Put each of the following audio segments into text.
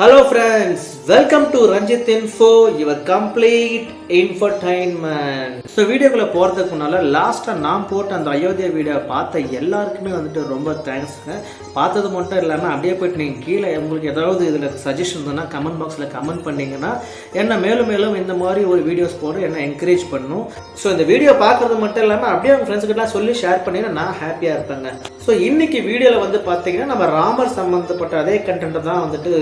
Hello friends welcome to Ranjith info your complete infotainment so வீடியோக்குள்ளே போகிறதுக்கு முன்னால் லாஸ்ட்டாக நான் போட்ட அந்த அயோத்தியா வீடியோ பார்த்த எல்லாருக்குமே வந்துட்டு ரொம்ப தேங்க்ஸுங்க பார்த்தது மட்டும் இல்லாமல் அப்படியே போயிட்டு நீங்கள் கீழே உங்களுக்கு ஏதாவது இதில் சஜஷன் இருந்ததுன்னா கமெண்ட் பாக்ஸில் கமெண்ட் பண்ணிங்கன்னா என்ன மேலும் மேலும் இந்த மாதிரி ஒரு வீடியோஸ் போட என்ன என்கரேஜ் பண்ணும். ஸோ இந்த வீடியோ பார்க்குறது மட்டும் இல்லாமல் அப்படியே உங்கள் ஃப்ரெண்ட்ஸ்கிட்டலாம் சொல்லி ஷேர் பண்ணிங்கன்னா நான் ஹாப்பியாக இருப்பேங்க. ஸோ இன்னைக்கு வீடியோவில் வந்து பார்த்தீங்கன்னா நம்ம ராமர் சம்மந்தப்பட்ட அதே கண்டென்ட்டை தான் வந்துட்டு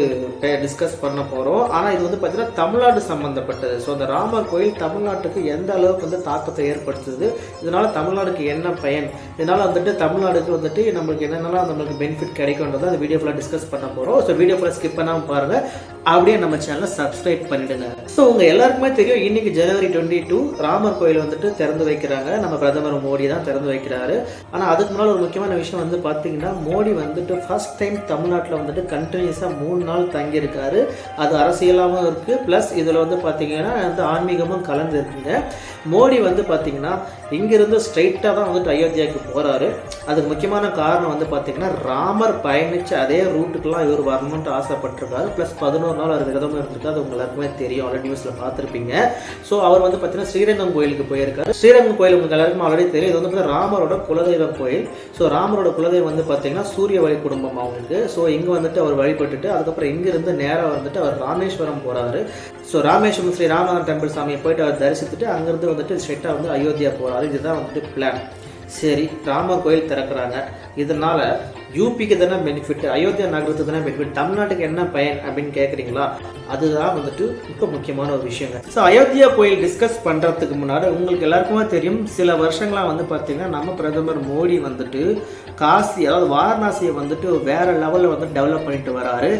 டிஸ்கஸ் பண்ண போகிறோம் ஆனால் இது வந்து பார்த்தீங்கன்னா தமிழ்நாடு சம்மந்தப்பட்டது ஸோ அந்த ராமர் கோயில் தமிழ்நாட்டுக்கு எந்த அளவுக்கு வந்து தாக்கத்தை ஏற்படுத்துது? இதனால் தமிழ்நாடுக்கு என்ன பயன்? இதனால் வந்துட்டு தமிழ்நாடுக்கு வந்துட்டு நம்மளுக்கு என்னென்னலாம் நம்மளுக்கு பெனிஃபிட் கிடைக்கும்ன்றதை அந்த வீடியோ ஃபுல்லாக டிஸ்கஸ் பண்ண போகிறோம் ஸோ வீடியோ ஃபுல்லாக ஸ்கிப் பண்ணாமல் பாருங்கள் அப்படியே நம்ம சேனலை சப்ஸ்கிரைப் பண்ணிடுங்க. ஸோ உங்கள் எல்லாருக்குமே தெரியும் இன்னைக்கு ஜனவரி டுவெண்ட்டி டூ ராமர் கோயில் வந்துட்டு திறந்து வைக்கிறாங்க. நம்ம பிரதமர் மோடி தான் திறந்து வைக்கிறாரு. ஆனால் அதுக்கு முன்னால் ஒரு முக்கியமான விஷயம் வந்து பார்த்தீங்கன்னா மோடி வந்துட்டு ஃபர்ஸ்ட் டைம் தமிழ்நாட்டில் வந்துட்டு கண்டினியூஸாக மூணு நாள் தங்கியிருக்காரு. அது அரசியலாகவும் இருக்குது ப்ளஸ் இதில் வந்து பார்த்தீங்கன்னா வந்து ஆன்மீகமும் கலந்து இருக்குங்க மோடி வந்து பார்த்தீங்கன்னா இங்கிருந்து ஸ்ட்ரைட்டாக தான் வந்துட்டு அயோத்தியாவுக்கு போகிறாரு அதுக்கு முக்கியமான காரணம் வந்து பார்த்தீங்கன்னா ராமர் பயணித்து அதே ரூட்டுக்கெல்லாம் இவர் வரணுன்ட்டு ஆசைப்பட்டிருக்காரு. ப்ளஸ் பதினோரு நாள் அவர் விரதமும் இருந்திருக்கு? அது உங்க எல்லாருக்குமே தெரியும். ஆல்ரெடி நியூஸில் பார்த்துருப்பீங்க. ஸோ அவர் வந்து பார்த்தீங்கன்னா ஸ்ரீரங்கம் கோயிலுக்கு போயிருக்காரு. ஸ்ரீரங்கம் கோயில் உங்களுக்கு எல்லாருக்கும் ஆல்ரெடி தெரியும். இது வந்து பார்த்தீங்கன்னா ராமரோட குலதெய்வ கோயில். ஸோ ராமரோட குலதெய்வம் வந்து பார்த்தீங்கன்னா சூரிய வழி குடும்பம் அவங்களுக்கு. ஸோ இங்கே வந்துட்டு அவர் வழிபட்டுட்டு அதுக்கப்புறம் இங்கிருந்து நேராக வந்துட்டு அவர் ராமேஸ்வரம் போகிறாரு ஸோ ராமேஸ்வரம் ஸ்ரீ ராமநாதன் டெம்பிள் சாமியை போயிட்டு அவர் தரிசித்துட்டு அங்கேருந்து வந்துட்டு ஸ்ட்ரெட்டாக வந்து அயோத்தியா போகிறாரு இதுதான் வந்துட்டு பிளான் சரி ராமர் கோயில் திறக்கிறாங்க. இதனால யூபிக்கு தானே பெனிஃபிட் அயோத்தியா நகரத்துக்கு தானே பெனிஃபிட் தமிழ்நாட்டுக்கு என்ன பயன் அப்படின்னு கேட்குறீங்களா அதுதான் வந்துட்டு மிக முக்கியமான ஒரு விஷயங்க. ஸோ அயோத்தியா கோயில் டிஸ்கஸ் பண்ணுறதுக்கு முன்னாடி உங்களுக்கு எல்லாருக்குமே தெரியும் சில வருஷங்களாக வந்து பார்த்தீங்கன்னா நம்ம பிரதமர் மோடி வந்துட்டு காசி அதாவது வாரணாசியை வந்துட்டு வேற லெவலில் வந்து டெவலப் பண்ணிட்டு வராரு.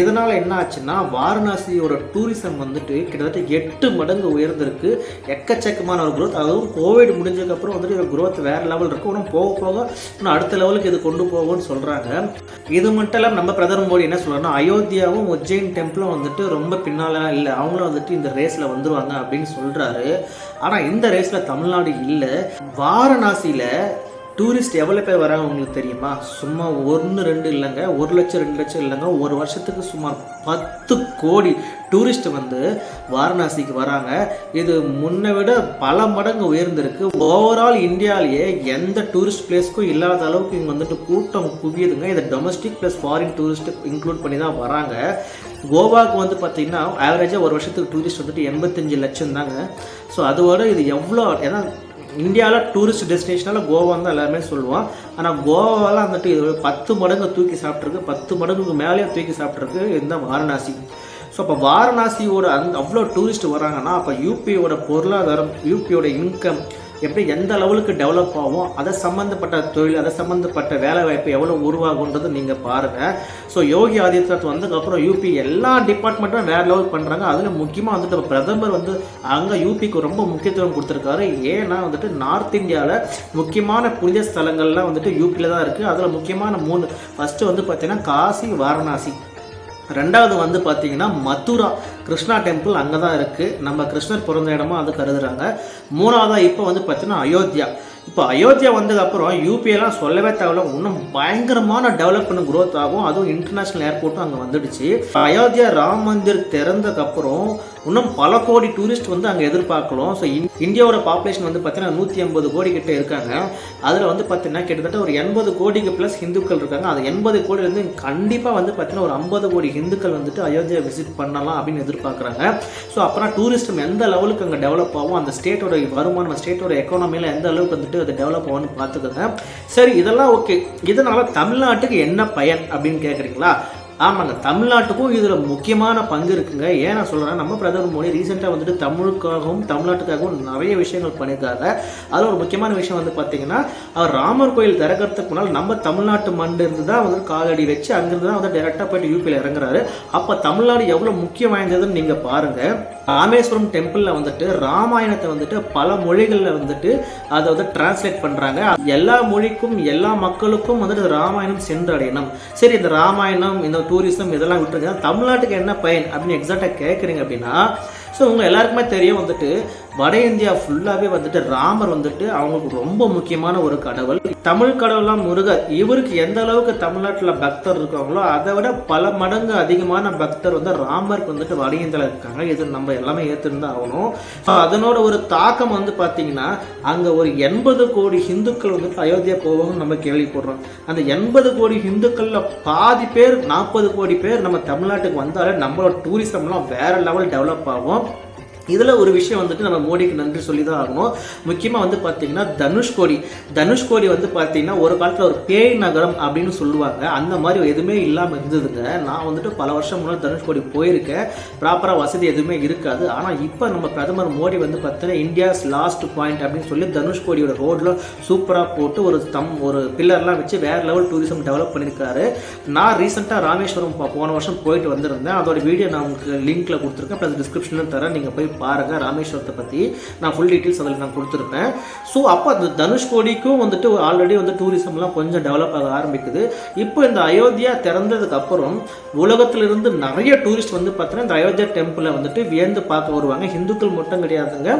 இதனால் என்ன ஆச்சுன்னா வாரணாசியோட டூரிசம் வந்துட்டு கிட்டத்தட்ட எட்டு மடங்கு உயர்ந்திருக்கு. எக்கச்சக்கமான ஒரு குரோத் அதுவும் கோவிட் முடிஞ்சதுக்கப்புறம் வந்துட்டு ஒரு குரோத் வேற லெவல் இருக்கும் இன்னும் போக போக இன்னும் அடுத்த லெவலுக்கு இது கொண்டு போகும்னு சொல்கிறாங்க இது மட்டும் இல்லாமல் நம்ம பிரதமர் மோடி என்ன சொல்றாருன்னா அயோத்தியாவும் உஜ்ஜைன் டெம்பிளும் வந்துட்டு ரொம்ப பின்னாலாம் இல்லை அவங்களும் வந்துட்டு இந்த ரேஸில் வந்துருவாங்க அப்படின்னு சொல்கிறாரு ஆனால் இந்த ரேஸில் தமிழ்நாடு இல்லை. வாரணாசியில் டூரிஸ்ட் எவ்வளோ பேர் வராங்க உங்களுக்கு தெரியுமா? சும்மா ஒன்று ரெண்டு இல்லைங்க. ஒரு லட்சம் ரெண்டு லட்சம் இல்லைங்க. ஒரு வருஷத்துக்கு சுமார் பத்து கோடி டூரிஸ்ட் வந்து வாரணாசிக்கு வராங்க. இது முன்னை விட பல மடங்கு உயர்ந்திருக்கு. ஓவரால் இந்தியாவிலேயே எந்த டூரிஸ்ட் பிளேஸ்க்கும் இல்லாத அளவுக்கு இங்கே வந்துட்டு கூட்டம் குவியுதுங்க. இதை domestic plus foreign tourist include பண்ணி தான் வராங்க. கோவாவுக்கு வந்து பார்த்திங்கன்னா ஆவரேஜாக ஒரு வருஷத்துக்கு டூரிஸ்ட் வந்துட்டு எண்பத்தஞ்சு லட்சம் தாங்க. ஸோ அதோட இது எவ்வளோ ஏன்னா இந்தியாவில் டூரிஸ்ட் டெஸ்டினேஷனால் கோவா தான் எல்லாருமே சொல்லுவோம் ஆனால் கோவாவில் வந்துட்டு இது பத்து மடங்கு தூக்கி சாப்பிட்ருக்கு பத்து மடங்குக்கு மேலேயே தூக்கி சாப்பிட்ருக்கு இந்த வாரணாசி. ஸோ அப்போ வாரணாசியோட அந் அவ்வளோ டூரிஸ்ட் வராங்கன்னா அப்போ யூபியோட பொருளாதாரம் யூபியோட இன்கம் எப்படி எந்த லெவலுக்கு டெவலப் ஆகும் அதை சம்மந்தப்பட்ட தொழில் அதை சம்மந்தப்பட்ட வேலை வாய்ப்பு எவ்வளோ உருவாகுன்றது நீங்கள் பாருங்கள் ஸோ யோகி ஆதித்யநாத் வந்ததுக்கப்புறம் யூபி எல்லா டிபார்ட்மெண்ட்டும் வேறு லெவல் பண்ணுறாங்க அதில் முக்கியமாக வந்துட்டு பிரதமர் வந்து அங்கே யூபிக்கு ரொம்ப முக்கியத்துவம் கொடுத்துருக்காரு. ஏன்னா வந்துட்டு நார்த் இந்தியாவில் முக்கியமான புனித ஸ்தலங்கள்லாம் வந்துட்டு யூபியில் தான் இருக்குது அதில் முக்கியமான மூணு ஃபஸ்ட்டு வந்து பார்த்தீங்கன்னா காசி வாரணாசி. ரெண்டாவது வந்து பார்த்தீங்கன்னா மதுரா. கிருஷ்ணா டெம்பிள் அங்கே தான் இருக்குது நம்ம கிருஷ்ணர் பிறந்த இடமா அது கருதுறாங்க. மூணாவதாக இப்போ வந்து பார்த்தீங்கன்னா அயோத்தியா. இப்போ அயோத்தியா வந்ததுக்கப்புறம் யூபிஐலாம் சொல்லவே தேவையில்ல. இன்னும் பயங்கரமான டெவலப்மெண்ட் க்ரோத் ஆகும். அதுவும் இன்டர்நேஷ்னல் ஏர்போர்ட்டும் அங்கே வந்துடுச்சு. அயோத்தியா ராம் மந்திர் திறந்ததுக்கப்புறம் இன்னும் பல கோடி டூரிஸ்ட் வந்து அங்கே எதிர்பார்க்கலாம் ஸோ இந்தியாவோட பாப்புலேஷன் வந்து பார்த்தீங்கன்னா நூற்றி ஐம்பது கோடி கிட்ட இருக்காங்க. அதில் வந்து பார்த்தீங்கன்னா கிட்டத்தட்ட ஒரு எண்பது கோடிக்கு ப்ளஸ் ஹிந்துக்கள் இருக்காங்க. அது எண்பது கோடியிலேருந்து கண்டிப்பாக வந்து பார்த்தீங்கன்னா ஒரு ஐம்பது கோடி ஹிந்துக்கள் வந்துட்டு அயோத்தியா விசிட் பண்ணலாம் அப்படின்னு எதிர்பார்க்குறாங்க. ஸோ அப்புறம் டூரிஸ்டம் எந்த லெவலுக்கு அங்கே டெவலப் ஆகும்? அந்த ஸ்டேட்டோட வருமானம் ஸ்டேட்டோட எக்கானமியில் எந்த அளவுக்கு வந்துட்டு அது டெவலப் ஆகும்னு பார்த்துக்கோங்க சரி இதெல்லாம் ஓகே இதனால் தமிழ்நாட்டுக்கு என்ன பயன் அப்படின்னு கேட்குறீங்களா ஆமாங்க தமிழ்நாட்டுக்கும் இதில் முக்கியமான பங்கு இருக்குங்க. ஏன் நான் சொல்கிறேன் நம்ம பிரதமர் மோடி ரீசெண்டாக வந்துட்டு தமிழுக்காகவும் தமிழ்நாட்டுக்காகவும் நிறைய விஷயங்கள் பண்ணியிருக்காங்க. அதில் ஒரு முக்கியமான விஷயம் வந்து பார்த்தீங்கன்னா அவர் ராமர் கோயில் திறக்கிறதுக்கு முன்னால் நம்ம தமிழ்நாட்டு மண்டு இருந்து தான் வந்து காலடி வச்சு அங்கிருந்து தான் வந்து டேரெக்டாக போயிட்டு யூபியில் இறங்குறாரு. அப்போ தமிழ்நாடு எவ்வளோ முக்கியம் வாய்ந்ததுன்னு நீங்கள் பாருங்கள் ராமேஸ்வரம் டெம்பிளில் வந்துட்டு ராமாயணத்தை வந்துட்டு பல மொழிகளில் வந்துட்டு அதை வந்து டிரான்ஸ்லேட் பண்ணுறாங்க எல்லா மொழிக்கும் எல்லா மக்களுக்கும் வந்துட்டு ராமாயணம் சென்றடையணும். சரி இந்த ராமாயணம் இந்த டூரிசம் இதெல்லாம் விட்டுருங்க. தமிழ்நாட்டுக்கு என்ன பயன் அப்படின்னு எக்ஸாக்டாக கேட்குறீங்க அப்படின்னா ஸோ உங்கள் எல்லாருக்குமே தெரியும் வந்துட்டு வட இந்தியா ஃபுல்லாகவே வந்துட்டு ராமர் வந்துட்டு அவங்களுக்கு ரொம்ப முக்கியமான ஒரு கடவுள். தமிழ் கடவுளாம் முருகர். இவருக்கு எந்த அளவுக்கு தமிழ்நாட்டில் பக்தர் இருக்காங்களோ அதை விட பல மடங்கு அதிகமான பக்தர் வந்து ராமருக்கு வந்துட்டு வட இந்தியாவில் இருக்காங்க. இது நம்ம எல்லாமே ஏற்றுருந்து ஆகணும். ஸோ அதனோட ஒரு தாக்கம் வந்து பார்த்தீங்கன்னா அங்கே ஒரு எண்பது கோடி ஹிந்துக்கள் வந்துட்டு அயோத்தியா போவாங்கன்னு நம்ம கேள்விப்படுறோம். அந்த எண்பது கோடி ஹிந்துக்களில் பாதி பேர் நாற்பது கோடி பேர் நம்ம தமிழ்நாட்டுக்கு வந்தாலே நம்மளோட டூரிசம்லாம் வேற லெவல் டெவலப் ஆகும். இதில் ஒரு விஷயம் வந்துட்டு நம்ம மோடிக்கு நன்றி சொல்லி தான் ஆகணும். முக்கியமாக வந்து பார்த்தீங்கன்னா தனுஷ்கோடி தனுஷ்கோடி வந்து பார்த்தீங்கன்னா ஒரு காலத்தில் ஒரு பேய் நகரம் அப்படின்னு சொல்லுவாங்க. அந்த மாதிரி எதுவுமே இல்லாமல் இருந்ததுங்க. நான் வந்துட்டு பல வருஷம் முன்னாடி தனுஷ்கோடி போயிருக்கேன். ப்ராப்பராக வசதி எதுவுமே இருக்காது. ஆனால் இப்போ நம்ம பிரதமர் மோடி வந்து பார்த்தீங்கன்னா இந்தியாஸ் லாஸ்ட் பாயிண்ட் அப்படின்னு சொல்லி தனுஷ்கோடியோட ரோடில் சூப்பராக போட்டு ஒரு தம் ஒரு பில்லர்லாம் வச்சு வேறு லெவல் டூரிசம் டெவலப் பண்ணியிருக்காரு. நான் ரீசெண்டாக ராமேஸ்வரம் போன வருஷம் போயிட்டு வந்திருந்தேன். அதோட வீடியோ நான் உங்களுக்கு லிங்க்கில் கொடுத்துருக்கேன். ப்ளஸ் டிஸ்கிரிப்ஷனில் தரேன். நீங்கள் போய் பாருங்கள் ராமேஸ்வரத்தை பற்றி நான் ஃபுல் டீட்டெயில்ஸ் அதில் நான் கொடுத்துருப்பேன். ஸோ அப்போ அந்த தனுஷ்கோடிக்கும் வந்துட்டு ஆல்ரெடி வந்து டூரிசம்லாம் கொஞ்சம் டெவலப் ஆக ஆரம்பிக்குது. இப்போ இந்த அயோத்தியா திறந்ததுக்கு அப்புறம் உலகத்திலிருந்து நிறைய டூரிஸ்ட் வந்து பார்த்தீங்கன்னா இந்த அயோத்தியா டெம்பிளை வந்துட்டு வியந்து பார்க்க வருவாங்க. இந்துக்கள் மட்டும் கிடையாதுங்க.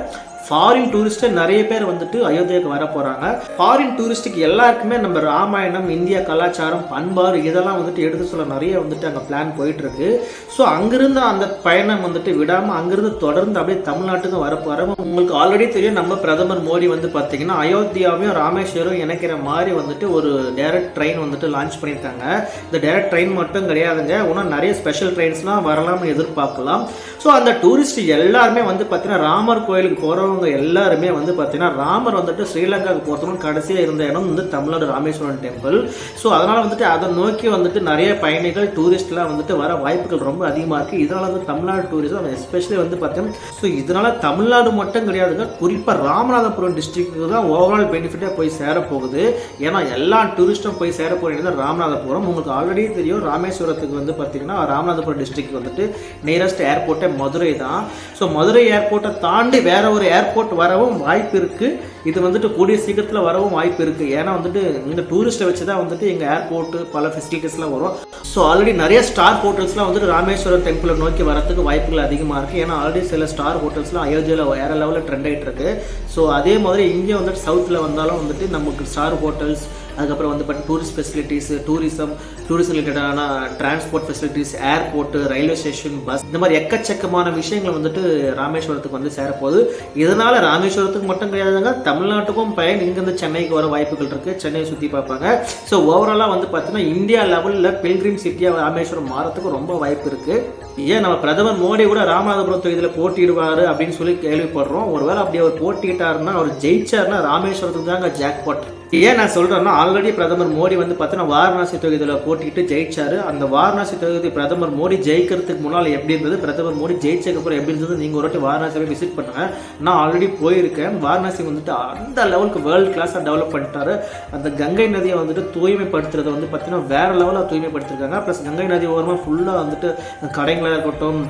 ஃபாரின் டூரிஸ்ட்டு நிறைய பேர் வந்துட்டு அயோத்தியாவுக்கு வர போகிறாங்க ஃபாரின் டூரிஸ்ட்டுக்கு எல்லாருக்குமே நம்ம ராமாயணம் இந்தியா கலாச்சாரம் பண்பாடு இதெல்லாம் வந்துட்டு எடுத்து சொல்ல நிறைய வந்துட்டு அங்கே பிளான் போயிட்டுருக்கு. ஸோ அங்கேருந்து அந்த பயணம் வந்துட்டு விடாமல் அங்கேருந்து தொடர்ந்து அப்படியே தமிழ்நாட்டுக்கு வரப்போகிற உங்களுக்கு ஆல்ரெடி தெரியும் நம்ம பிரதமர் மோடி வந்து பார்த்தீங்கன்னா அயோத்தியாவையும் ராமேஸ்வரம் இணைக்கிற மாதிரி வந்துட்டு ஒரு டைரக்ட் ட்ரெயின் வந்துட்டு லான்ச் பண்ணியிருக்காங்க. இந்த டைரக்ட் ட்ரெயின் மட்டும் கிடையாதுங்க. இன்னும் நிறைய ஸ்பெஷல் ட்ரெயின்ஸ்லாம் வரலாம்னு எதிர்பார்க்கலாம். ஸோ அந்த டூரிஸ்ட் எல்லாருமே வந்து பார்த்தீங்கன்னா ராமர் கோயிலுக்கு போகிறவங்க எல்லாருமே வந்து பார்த்தீங்கன்னா ராமர் வந்துட்டு ஸ்ரீலங்காவுக்கு போகிறதுக்கு கடைசியாக இருந்த இடம் வந்து தமிழ்நாடு ராமேஸ்வரம் டெம்பிள் ஸோ அதனால் வந்துட்டு அதை நோக்கி வந்துட்டு நிறைய பயணிகள் டூரிஸ்ட்லாம் வந்துட்டு வர வாய்ப்புகள் ரொம்ப அதிகமாக இருக்குது இதனால் வந்து தமிழ்நாடு டூரிசம் எஸ்பெஷலி வந்து பார்த்தீங்கன்னா ஸோ இதனால் தமிழ்நாடு மட்டும் கிடையாதுங்க குறிப்பாக ராமநாதபுரம் டிஸ்ட்ரிக்ட்டுக்கு தான் ஓவரால் பெனிஃபிட்டாக போய் சேர போகுது. ஏன்னா எல்லா டூரிஸ்ட்டும் போய் சேர போகிறது ராமநாதபுரம். உங்களுக்கு ஆல்ரெடி தெரியும் ராமேஸ்வரத்துக்கு வந்து பார்த்தீங்கன்னா ராமநாதபுரம் டிஸ்ட்ரிக்ட் வந்துட்டு நியரஸ்ட் ஏர்போர்ட்டே மதுரை தான். ஸோ மதுரை ஏர்போர்ட்டை தாண்டி வேற ஒரு ஏர்போர்ட் வரவும் வாய்ப்பு இருக்குது இது வந்துட்டு கூடிய சீக்கிரத்தில் வரவும் வாய்ப்பு இருக்குது ஏன்னா வந்துட்டு இந்த டூரிஸ்ட்டை வச்சு தான் வந்துட்டு எங்கள் ஏர்போர்ட்டு பல ஃபெசிலிட்டிஸ்லாம் வரும். ஸோ ஆல்ரெடி நிறைய ஸ்டார் ஹோட்டல்ஸ்லாம் வந்துட்டு ராமேஸ்வரம் டெம்பிளை நோக்கி வரத்துக்கு வாய்ப்புகள் அதிகமாக இருக்குது ஏன்னா ஆல்ரெடி சில ஸ்டார் ஹோட்டல்ஸ்லாம் அயோத்தியாவில் வேற லெவலில் ட்ரெண்ட் ஆகிட்டு இருக்கு. ஸோ அதே மாதிரி இங்கே வந்துட்டு சவுத்தில் வந்தாலும் வந்துட்டு நமக்கு ஸ்டார் ஹோட்டல்ஸ் அதுக்கப்புறம் வந்து பார்த்தா டூரிஸ்ட் ஃபெசிலிட்டிஸ் டூரிசம் டூரிசம் ரிலேட்டடான transport facilities airport railway station bus இந்த மாதிரி எக்கச்சக்கமான விஷயங்கள் வந்துட்டு ராமேஸ்வரத்துக்கு வந்து சேரப்போகுது. இதனால் ராமேஸ்வரத்துக்கு மட்டும் கிடையாதுங்க தமிழ்நாட்டுக்கும் பயன் இங்கேருந்து சென்னைக்கு வர வாய்ப்புகள் இருக்குது சென்னையை சுற்றி பார்ப்பாங்க. ஸோ ஓவராலாக வந்து பார்த்தீங்கன்னா இந்தியா லெவலில் பில்கிரிம் சிட்டியாக ராமேஸ்வரம் மாறத்துக்கு ரொம்ப வாய்ப்பு இருக்குது ஏன் நம்ம பிரதமர் மோடி கூட ராமநாதபுரம் தொகுதியில் போட்டியிடுவார் அப்படின்னு சொல்லி கேள்விப்படுறோம். ஒருவேளை அப்படி அவர் போட்டியிட்டாருன்னா அவர் ஜெயிச்சாருன்னா ராமேஸ்வரத்துக்கு தாங்க ஜாக்பாட் ஏன் நான் சொல்கிறேன்னா ஆல்ரெடி பிரதமர் மோடி வந்து பார்த்தீங்கன்னா வாரணாசி தொகுதியில் போட்டிக்கிட்டு ஜெயிச்சாரு. அந்த வாரணாசி தொகுதி பிரதமர் மோடி ஜெயிக்கிறதுக்கு முன்னால் எப்படி இருந்தது? பிரதமர் மோடி ஜெயிச்சதுக்கப்புறம் எப்படி இருந்தது? நீங்கள் ஒரு வாட்டி வாரணாசி விசிட் பண்ணுங்கள் நான் ஆல்ரெடி போயிருக்கேன். வாரணாசி வந்துட்டு அந்த லெவலுக்கு வேர்ல்டு கிளாஸாக டெவலப் பண்ணிட்டாரு. அந்த கங்கை நதியை வந்துட்டு தூய்மைப்படுத்துறதை வந்து பார்த்தீங்கன்னா வேற லெவலில் தூய்மைப்படுத்திருக்காங்க. ப்ளஸ் கங்கை நதி ஓரமாக ஃபுல்லாக வந்துட்டு கடைங்களாக இருக்கட்டும்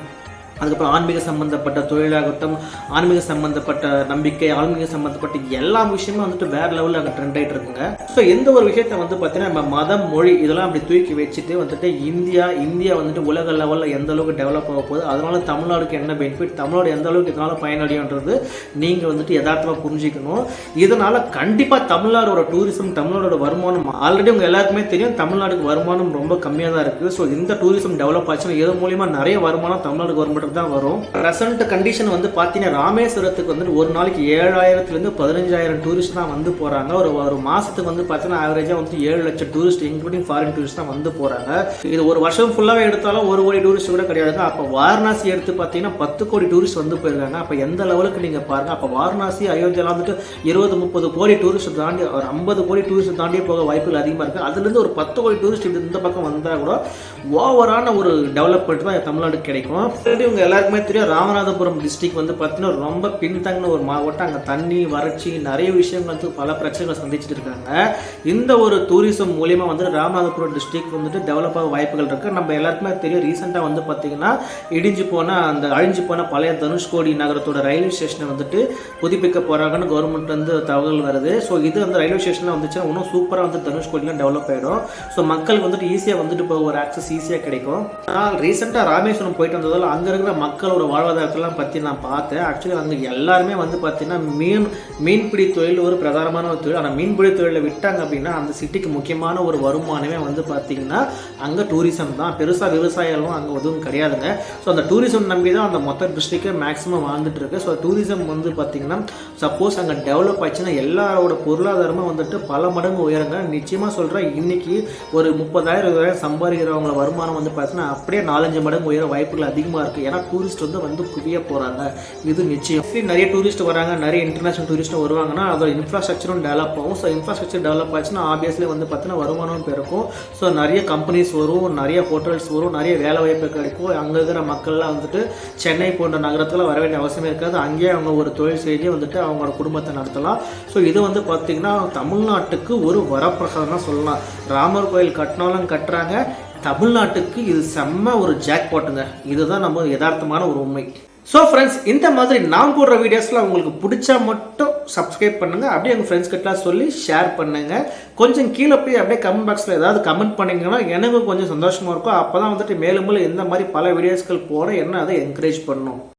அதுக்கப்புறம் ஆன்மீக சம்பந்தப்பட்ட தொழிலாகட்டும் ஆன்மீக சம்மந்தப்பட்ட நம்பிக்கை ஆன்மீக சம்மந்தப்பட்ட எல்லா விஷயமும் வந்துட்டு வேற லெவலில் அங்கே ட்ரெண்ட் ஆகிட்டு இருக்குங்க. ஸோ எந்த ஒரு விஷயத்த வந்து பார்த்தீங்கன்னா நம்ம மதம் மொழி இதெல்லாம் அப்படி தூக்கி வச்சுட்டு வந்துட்டு இந்தியா இந்தியா வந்துட்டு உலக லெவலில் எந்த அளவுக்கு டெவலப் ஆக போகுது அதனால தமிழ்நாடுக்கு என்ன பெனிஃபிட் தமிழ்நாடு எந்த அளவுக்கு இதனால் பயனடையுன்றது நீங்கள் வந்துட்டு யதார்த்தமாக புரிஞ்சுக்கணும். இதனால் கண்டிப்பாக தமிழ்நாடோட டூரிசம் தமிழ்நாடோட வருமானம் ஆல்ரெடி உங்கள் எல்லாருக்குமே தெரியும் தமிழ்நாடுக்கு வருமானம் ரொம்ப கம்மியாக தான் இருக்குது ஸோ இந்த டூரிசம் டெவலப் ஆச்சுன்னா இது மூலியமாக நிறைய வருமானம் தமிழ்நாடு கவர்மெண்ட்டுக்கு தான் வரும். ப்ரெசன்ட் கண்டிஷன் வந்து பார்த்தீங்கன்னா ராமேஸ்வரத்துக்கு வந்து ஒரு நாளைக்கு ஏழாயிரத்துலேருந்து பதினஞ்சாயிரம் டூரிஸ்ட் தான் வந்து போகிறாங்க ஒரு ஒரு மாதத்துக்கு வந்து பார்த்தீங்கன்னா ஆவரேஜாக வந்து ஏழு லட்சம் டூரிஸ்ட் இன்க்ளூடிங் ஃபாரின் டூரிஸ்ட் தான் வந்து போகிறாங்க இது ஒரு வருஷம் ஃபுல்லாகவே எடுத்தாலும் ஒரு கோடி டூரிஸ்ட் கூட கிடையாதுங்க. அப்போ வாரணாசி எடுத்து பார்த்தீங்கன்னா பத்து கோடி டூரிஸ்ட் வந்து போயிருக்காங்க. அப்போ எந்த லெவலுக்கு நீங்கள் பாருங்கள் அப்போ வாரணாசி அயோத்தியாவில் வந்துட்டு இருபது முப்பது கோடி டூரிஸ்ட் தாண்டி ஒரு ஐம்பது கோடி டூரிஸ்ட் தாண்டியே போக வாய்ப்புகள் அதிகமாக இருக்குது அதுலேருந்து ஒரு பத்து கோடி டூரிஸ்ட் இந்த பக்கம் வந்தால் கூட ஓவரான ஒரு டெவலப்மெண்ட் தான் தமிழ்நாடு கிடைக்கும். சரி உங்க எல்லாருக்குமே தெரியும் ராமநாதபுரம் டிஸ்ட்ரிக் வந்து பார்த்தீங்கன்னா ரொம்ப பின்தங்கின ஒரு மாவட்டம். அங்கே தண்ணி வறட்சி நிறைய விஷயங்கள் வந்து பல பிரச்சனைகளை சந்திச்சுட்டு இருக்காங்க. இந்த ஒரு டூரிசம் மூலியமா வந்து ராமநாதபுரம் டிஸ்ட்ரிக் வந்துட்டு டெவலப் ஆக வாய்ப்புகள் இருக்கு. நம்ம எல்லாருக்குமே தெரியும் ரீசெண்டாக வந்து பார்த்தீங்கன்னா இடிஞ்சு போன அந்த அழிஞ்சு போன பழைய தனுஷ்கோடி நகரத்தோட ரயில்வே ஸ்டேஷனை வந்துட்டு புதுப்பிக்க போறாங்கன்னு கவர்மெண்ட் வந்து தகவல் வருது. ஸோ இது அந்த ரயில்வே ஸ்டேஷனில் வந்துச்சுன்னா இன்னும் சூப்பராக வந்து தனுஷ்கோடிலாம் டெவலப் ஆகிடும் ஸோ மக்களுக்கு வந்துட்டு ஈஸியாக வந்துட்டு போக ஒரு ஆக்சஸ் ஈஸியாக கிடைக்கும். ஆனால் ரீசெண்டாக ராமேஸ்வரம் போயிட்டு வந்ததால் அங்கே இருக்கிற இருக்கிற மக்களோட வாழ்வாதாரத்தெல்லாம் பற்றி நான் பார்த்தேன். ஆக்சுவலி அங்கே எல்லாருமே வந்து பார்த்தீங்கன்னா மீன் மீன்பிடி தொழில் ஒரு பிரதானமான ஒரு தொழில். ஆனால் மீன்பிடி தொழிலை விட்டாங்க அப்படின்னா அந்த சிட்டிக்கு முக்கியமான ஒரு வருமானமே வந்து பார்த்தீங்கன்னா அங்கே டூரிசம் தான். பெருசாக விவசாயம் அங்கே எதுவும் கிடையாதுங்க. ஸோ அந்த டூரிசம் நம்பி தான் அந்த மொத்த டிஸ்ட்ரிக்டே மேக்ஸிமம் வாழ்ந்துட்டு இருக்கு. ஸோ டூரிசம் வந்து பார்த்தீங்கன்னா சப்போஸ் அங்கே டெவலப் ஆச்சுன்னா எல்லாரோட பொருளாதாரமும் வந்துட்டு பல மடங்கு உயருங்க. நிச்சயமாக சொல்கிறேன் இன்னைக்கு ஒரு முப்பதாயிரம் இருபதாயிரம் சம்பாதிக்கிறவங்கள வருமானம் வந்து பார்த்தீங்கன்னா அப்படியே நாலஞ்சு மடங்கு உயர வாய்ப்புகள் அதிகமாக இருக்குது ஏன்னா டூரிஸ்ட் வந்து வந்து குவிய போகிறாங்க இது நிச்சயம். நிறைய டூரிஸ்ட் வராங்க நிறைய இன்டர்நேஷனல் டூரிஸ்ட் வருவாங்கன்னா அதோட இன்ஃப்ராஸ்ட்ரக்சரும் டெவலப் ஆகும். ஸோ இன்ஃப்ராஸ்ட்ரக்சர் டெவலப் ஆச்சுன்னா ஆப்வியஸ்லி வந்து பார்த்தீங்கன்னா வருமானம் பெருக்கும். ஸோ நிறைய கம்பெனிஸ் வரும் நிறைய ஹோட்டல்ஸ் வரும் நிறைய வேலை வாய்ப்பு கிடைக்கும். அங்கே இருக்கிற மக்கள்லாம் வந்துட்டு சென்னை போன்ற நகரத்தில் வர வேண்டிய அவசியமே இருக்காது. அங்கேயே அவங்க ஒரு தொழில் செய்து வந்துட்டு அவங்களோட குடும்பத்தை நடத்தலாம். ஸோ இது வந்து பார்த்திங்கன்னா தமிழ்நாட்டுக்கு ஒரு வரப்பிரசாதம் சொல்லலாம். ராமர் கோயில் கட்டினாலும் கட்டுறாங்க. தமிழ்நாட்டுக்கு இது செம்ம ஒரு ஜாக் போட்டுங்க இதுதான் நம்ம யதார்த்தமான ஒரு உண்மை. ஸோ ஃப்ரெண்ட்ஸ் இந்த மாதிரி நான் போடுற வீடியோஸில் உங்களுக்கு பிடிச்சா மட்டும் சப்ஸ்கிரைப் பண்ணுங்கள் அப்படியே எங்கள் ஃப்ரெண்ட்ஸ் கிட்டலாம் சொல்லி ஷேர் பண்ணுங்கள் கொஞ்சம் கீழே போய் அப்படியே கமெண்ட் பாக்ஸில் ஏதாவது கமெண்ட் பண்ணிங்கன்னா எனக்கும் கொஞ்சம் சந்தோஷமாக இருக்கும். அப்போ தான் வந்துட்டு மேலும் மேலும் இந்த மாதிரி பல வீடியோஸ்கள் போட என்ன அதை என்கரேஜ் பண்ணும்.